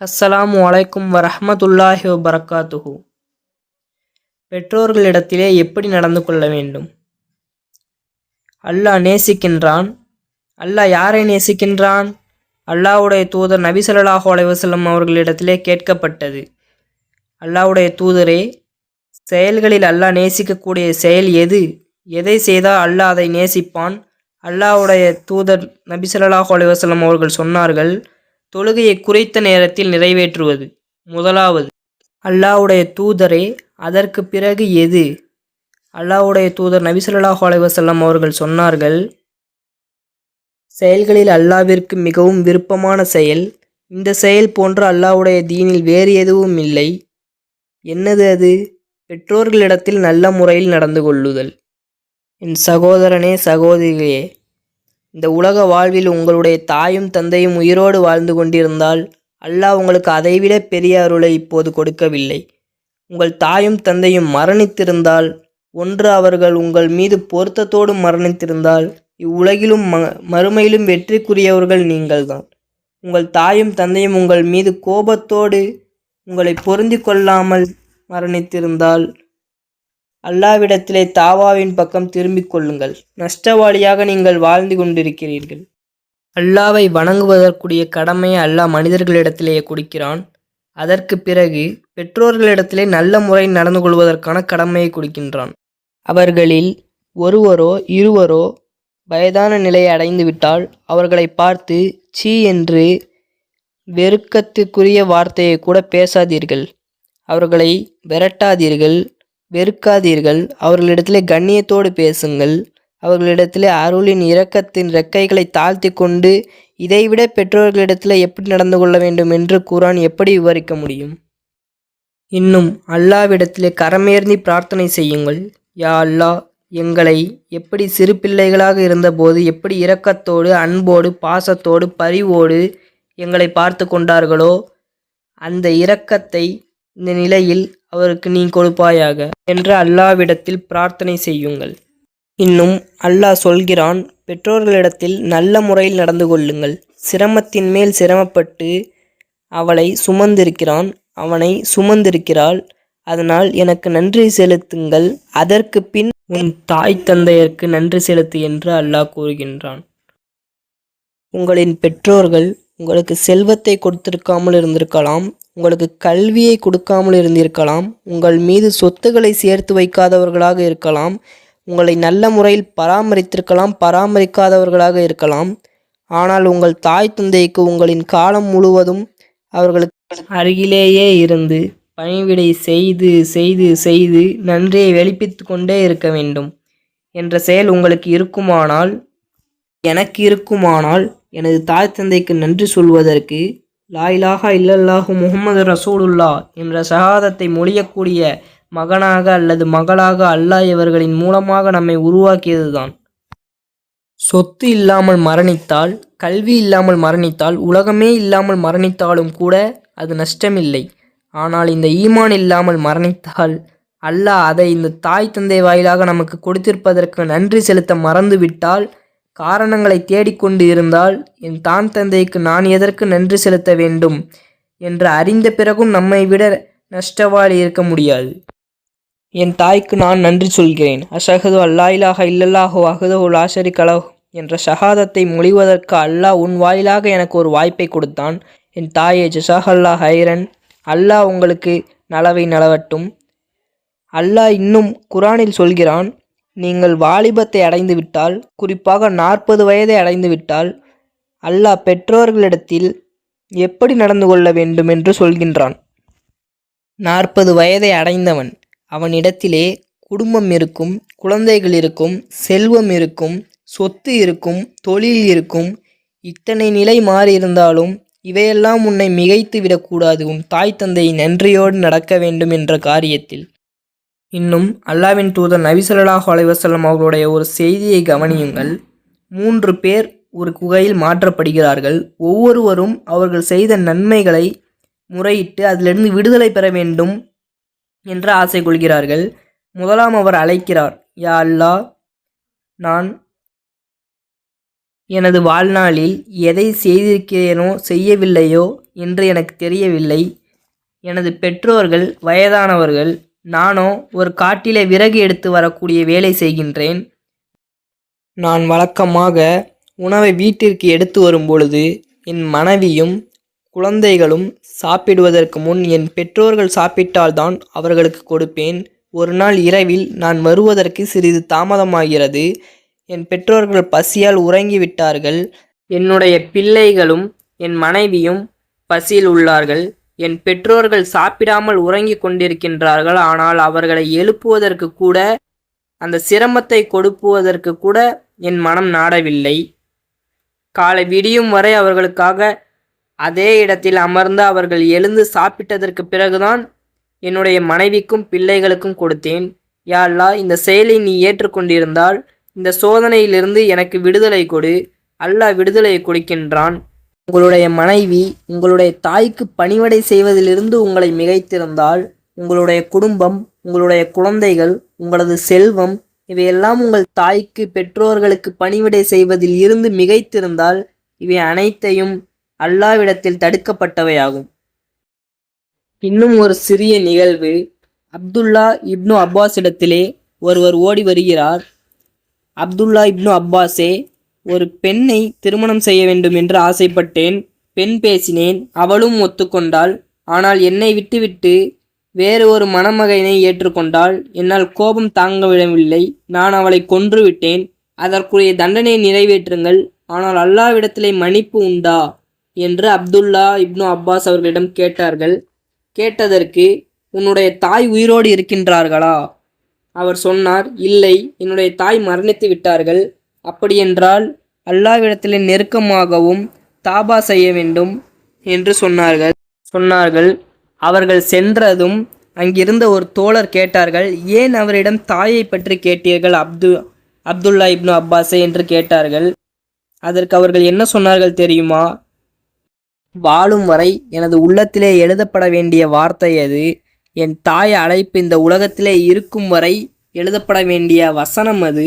அஸ்ஸலாமு அலைக்கும் வரஹமத்துல்லாஹி வபரகாத்துஹு. பெற்றோர்களிடத்திலே எப்படி நடந்து கொள்ள வேண்டும்? அல்லாஹ் நேசிக்கின்றான். அல்லாஹ் யாரை நேசிக்கின்றான்? அல்லாஹ்வுடைய தூதர் நபி அலைவசல்லம் அவர்களிடத்திலே கேட்கப்பட்டது. அல்லாஹ்வுடைய தூதரே செயல்களில் அல்லாஹ் நேசிக்கக்கூடிய செயல் எது? எதை செய்தால் அல்லாஹ் அதை நேசிப்பான்? அல்லாஹ்வுடைய தூதர் நபி அலைவசல்லம் அவர்கள் சொன்னார்கள் தொழுகையை குறைத்த நேரத்தில் நிறைவேற்றுவது. முதலாவது அல்லாஹ்வுடைய தூதரே அதற்கு பிறகு எது? அல்லாவுடைய தூதர் நபி அலைவசல்லம் அவர்கள் சொன்னார்கள் செயல்களில் அல்லாவிற்கு மிகவும் விருப்பமான செயல் இந்த செயல் போன்று அல்லாவுடைய தீனில் வேறு எதுவும் இல்லை. என்னது அது? பெற்றோர்களிடத்தில் நல்ல முறையில் நடந்து கொள்ளுதல். என் சகோதரனே சகோதரியே இந்த உலக வாழ்வில் உங்களுடைய தாயும் தந்தையும் உயிரோடு வாழ்ந்து கொண்டிருந்தால் அல்லாஹ் உங்களுக்கு அதைவிட பெரிய அருளை இப்போது கொடுக்கவில்லை. உங்கள் தாயும் தந்தையும் மரணித்திருந்தால் ஒன்று அவர்கள் உங்கள் மீது பொருத்தத்தோடு மரணித்திருந்தால் இவ்வுலகிலும் ம மறுமையிலும் வெற்றிக்குரியவர்கள் நீங்கள்தான். உங்கள் தாயும் தந்தையும் உங்கள் மீது கோபத்தோடு உங்களை பொருந்தி கொள்ளாமல் மரணித்திருந்தால் அல்லாவிடத்திலே தாவாவின் பக்கம் திரும்பிக் கொள்ளுங்கள். நஷ்டவாளியாக நீங்கள் வாழ்ந்து கொண்டிருக்கிறீர்கள். அல்லாவை வணங்குவதற்குரிய கடமையை அல்லாஹ் மனிதர்களிடத்திலேயே கொடுக்கிறான். அதற்கு பிறகு பெற்றோர்களிடத்திலே நல்ல முறை நடந்து கொள்வதற்கான கடமையை கொடுக்கின்றான். அவர்களில் ஒருவரோ இருவரோ வயதான நிலையை அடைந்துவிட்டால் அவர்களை பார்த்து சீ என்று வெறுக்கத்துக்குரிய வார்த்தையை கூட பேசாதீர்கள். அவர்களை விரட்டாதீர்கள். வெறுக்காதீர்கள். அவர்களிடத்திலே கண்ணியத்தோடு பேசுங்கள். அவர்களிடத்திலே அருளின் இரக்கத்தின் ரெக்கைகளை தாழ்த்தி கொண்டு இதைவிட பெற்றோர்களிடத்தில் எப்படி நடந்து கொள்ள வேண்டும் என்று குரான் எப்படி விவரிக்க முடியும்? இன்னும் அல்லாவிடத்திலே கரமேர்ந்தி பிரார்த்தனை செய்யுங்கள். யா அல்லாஹ் எங்களை எப்படி சிறு பிள்ளைகளாக இருந்தபோது எப்படி இரக்கத்தோடு அன்போடு பாசத்தோடு பரிவோடு எங்களை பார்த்து கொண்டார்களோ அந்த இரக்கத்தை இந்த நிலையில் அவருக்கு நீ கொடுப்பாயாக என்று அல்லாவிடத்தில் பிரார்த்தனை செய்யுங்கள். இன்னும் அல்லாஹ் சொல்கிறான் பெற்றோர்களிடத்தில் நல்ல முறையில் நடந்து கொள்ளுங்கள். சிரமத்தின் மேல் சிரமப்பட்டு அவளை சுமந்திருக்கிறான் அவனை சுமந்திருக்கிறாள். அதனால் எனக்கு நன்றி செலுத்துங்கள். அதற்கு பின் உன் தாய் தந்தையருக்கு நன்றி செலுத்து என்று அல்லாஹ் கூறுகின்றான். உங்களின் பெற்றோர்கள் உங்களுக்கு செல்வத்தை கொடுத்திருக்காமல் இருந்திருக்கலாம். உங்களுக்கு கல்வியை கொடுக்காமல் இருந்திருக்கலாம் உங்கள் மீது சொத்துக்களை சேர்த்து வைக்காதவர்களாக இருக்கலாம் உங்களை நல்ல முறையில் பராமரித்திருக்கலாம் பராமரிக்காதவர்களாக இருக்கலாம். ஆனால் உங்கள் தாய் தந்தைக்கு உங்களின் காலம் முழுவதும் அவர்களுக்கு அருகிலேயே இருந்து பணிவிடை செய்து செய்து செய்து நன்றியை வெளிப்பித்து கொண்டே இருக்க வேண்டும் என்ற செயல் உங்களுக்கு இருக்குமானால் எனக்கு இருக்குமானால் எனது தாய் தந்தைக்கு நன்றி சொல்வதற்கு லாயிலாக இல்லல்லாஹு முகமது ரசூலுல்லா என்ற சகாதத்தை மொழியக்கூடிய மகனாக அல்லது மகளாக அல்லாஹ் இவர்களின் மூலமாக நம்மை உருவாக்கியதுதான். சொத்து இல்லாமல் மரணித்தால் கல்வி இல்லாமல் மரணித்தால் உலகமே இல்லாமல் மரணித்தாலும் கூட அது நஷ்டமில்லை. ஆனால் இந்த ஈமான் இல்லாமல் மரணித்தால் அல்லாஹ் அதை இந்த தாய் தந்தை வாயிலாக நமக்கு கொடுத்திருப்பதற்கு நன்றி செலுத்த மறந்துவிட்டால் காரணங்களை தேடிக்கொண்டு இருந்தால் என் தான் தந்தைக்கு நான் எதற்கு நன்றி செலுத்த வேண்டும் என்று அறிந்த பிறகும் நம்மை விட நஷ்டவாளி இருக்க முடியாது. என் தாய்க்கு நான் நன்றி சொல்கிறேன். அசகது அல்லாயிலாக இல்லல்லாஹோ அகதோ லாசரி கலோ என்ற சகாதத்தை மொழிவதற்கு அல்லாஹ் உன் வாயிலாக எனக்கு ஒரு வாய்ப்பை கொடுத்தான். என் தாயே ஜசாஹல்லா ஹைரன். அல்லாஹ் உங்களுக்கு நலவை நலவட்டும். அல்லாஹ் இன்னும் குரானில் சொல்கிறான் நீங்கள் வாலிபத்தை அடைந்து விட்டால் குறிப்பாக நாற்பது வயதை அடைந்து விட்டால் அல்லாஹ் பெற்றோர்களிடத்தில் எப்படி நடந்து கொள்ள வேண்டும் என்று சொல்கின்றான். நாற்பது வயதை அடைந்தவன் அவனிடத்திலே குடும்பம் இருக்கும் குழந்தைகள் இருக்கும் செல்வம் இருக்கும் சொத்து இருக்கும் தொழில் இருக்கும் இத்தனை நிலை மாறியிருந்தாலும் இவையெல்லாம் உன்னை மிகைத்து விடக்கூடாது உன் தாய் தந்தை நன்றியோடு நடக்க வேண்டும் என்ற காரியத்தில் இன்னும் அல்லாவின் தூதர் நபிசல்லாஹு அலைவசல்லம் அவர்களுடைய ஒரு செய்தியை கவனியுங்கள். மூன்று பேர் ஒரு குகையில் மாற்றப்படுகிறார்கள். ஒவ்வொருவரும் அவர்கள் செய்த நன்மைகளை முறையிட்டு அதிலிருந்து விடுதலை பெற வேண்டும் என்று ஆசை கொள்கிறார்கள். முதலாம் அவர் அழைக்கிறார் யா அல்லாஹ் நான் எனது வாழ்நாளில் எதை செய்திருக்கிறேனோ செய்யவில்லையோ என்று எனக்கு தெரியவில்லை. எனது பெற்றோர்கள் வயதானவர்கள் நானோ ஒரு காட்டிலே விறகு எடுத்து வரக்கூடிய வேலை செய்கின்றேன். நான் வழக்கமாக உணவை வீட்டிற்கு எடுத்து வரும் பொழுது என் மனைவியும் குழந்தைகளும் சாப்பிடுவதற்கு முன் என் பெற்றோர்கள் சாப்பிட்டால்தான் அவர்களுக்கு கொடுப்பேன். ஒரு நாள் இரவில் நான் வருவதற்கு சிறிது தாமதமாகிறது. என் பெற்றோர்கள் பசியால் உறங்கிவிட்டார்கள் என்னுடைய பிள்ளைகளும் என் மனைவியும் பசியில் உள்ளார்கள். என் பெற்றோர்கள் சாப்பிடாமல் உறங்கிக் கொண்டிருக்கின்றார்கள். ஆனால் அவர்களை எழுப்புவதற்கு கூட அந்த சிரமத்தை கொடுப்புவதற்கு கூட என் மனம் நாடவில்லை. காலை விடியும் வரை அவர்களுக்காக அதே இடத்தில் அமர்ந்து அவர்கள் எழுந்து சாப்பிட்டதற்கு பிறகுதான் என்னுடைய மனைவிக்கும் பிள்ளைகளுக்கும் கொடுத்தேன். யா இந்த செயலை நீ ஏற்றுக்கொண்டிருந்தால் இந்த சோதனையிலிருந்து எனக்கு விடுதலை கொடு. அல்லாஹ் விடுதலை கொடுக்கின்றான். உங்களுடைய மனைவி உங்களுடைய தாய்க்கு பணிவடை செய்வதிலிருந்து உங்களை மிகைத்திருந்தால் உங்களுடைய குடும்பம் உங்களுடைய குழந்தைகள் உங்களது செல்வம் இவையெல்லாம் உங்கள் தாய்க்கு பெற்றோர்களுக்கு பணிவிடை செய்வதில் இருந்து மிகைத்திருந்தால் இவை அனைத்தையும் அல்லாவிடத்தில் தடுக்கப்பட்டவையாகும். இன்னும் ஒரு சிறிய நிகழ்வு. அப்துல்லா இப்னு அப்பாஸிடத்திலே ஒருவர் ஓடி வருகிறார். அப்துல்லா இப்னு அப்பாஸே ஒரு பெண்ணை திருமணம் செய்ய வேண்டும் என்று ஆசைப்பட்டேன். பெண் பேசினேன். அவளும் ஒத்துக்கொண்டாள். ஆனால் என்னை விட்டுவிட்டு வேறு ஒரு மணமகனை ஏற்றுக்கொண்டால் என்னால் கோபம் தாங்க விடவில்லை நான் அவளை கொன்று விட்டேன். அதற்குரிய தண்டனையை நிறைவேற்றுங்கள். ஆனால் அல்லாவிடத்திலே மன்னிப்பு உண்டா? என்று அப்துல்லா இப்னு அப்பாஸ் அவர்களிடம் கேட்டார்கள். கேட்டதற்கு உன்னுடைய தாய் உயிரோடு இருக்கின்றார்களா? அவர் சொன்னார் இல்லை. என்னுடைய தாய் மரணித்து விட்டார்கள். அப்படியென்றால் அல்லாவிடத்திலே நெருக்கமாகவும் தாபா செய்ய வேண்டும் என்று சொன்னார்கள். சொன்னார்கள். அவர்கள் சென்றதும் அங்கிருந்த ஒரு தோழர் கேட்டார்கள் ஏன் அவரிடம் தாயை பற்றி கேட்டீர்கள் அப்து அப்துல்லா இப்னு அப்பாஸே? என்று கேட்டார்கள். அதற்கு அவர்கள் என்ன சொன்னார்கள் தெரியுமா? வாழும் வரை எனது உள்ளத்திலே எழுதப்பட வேண்டிய வார்த்தை அது. என் தாய் அழைப்பு இந்த உலகத்திலே இருக்கும் வரை எழுதப்பட வேண்டிய வசனம் அது.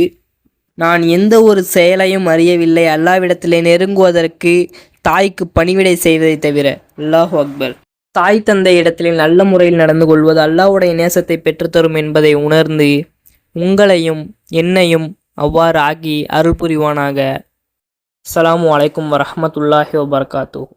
நான் எந்த ஒரு செயலையும் அறியவில்லை. அல்லாவிடத்திலே நெருங்குவதற்கு தாய்க்கு பணிவிடை செய்வதை தவிர. அல்லாஹ் அக்பர். தாய் தந்தை இடத்திலே நல்ல முறையில் நடந்து கொள்வது அல்லாஹுடைய நேசத்தை பெற்றுத்தரும் என்பதை உணர்ந்து உங்களையும் என்னையும் அவ்வாறு ஆகி அருள் புரிவானாக அஸ்ஸலாமு அலைக்கும் வரமத்துல்லாஹி வபரகாத்துஹு.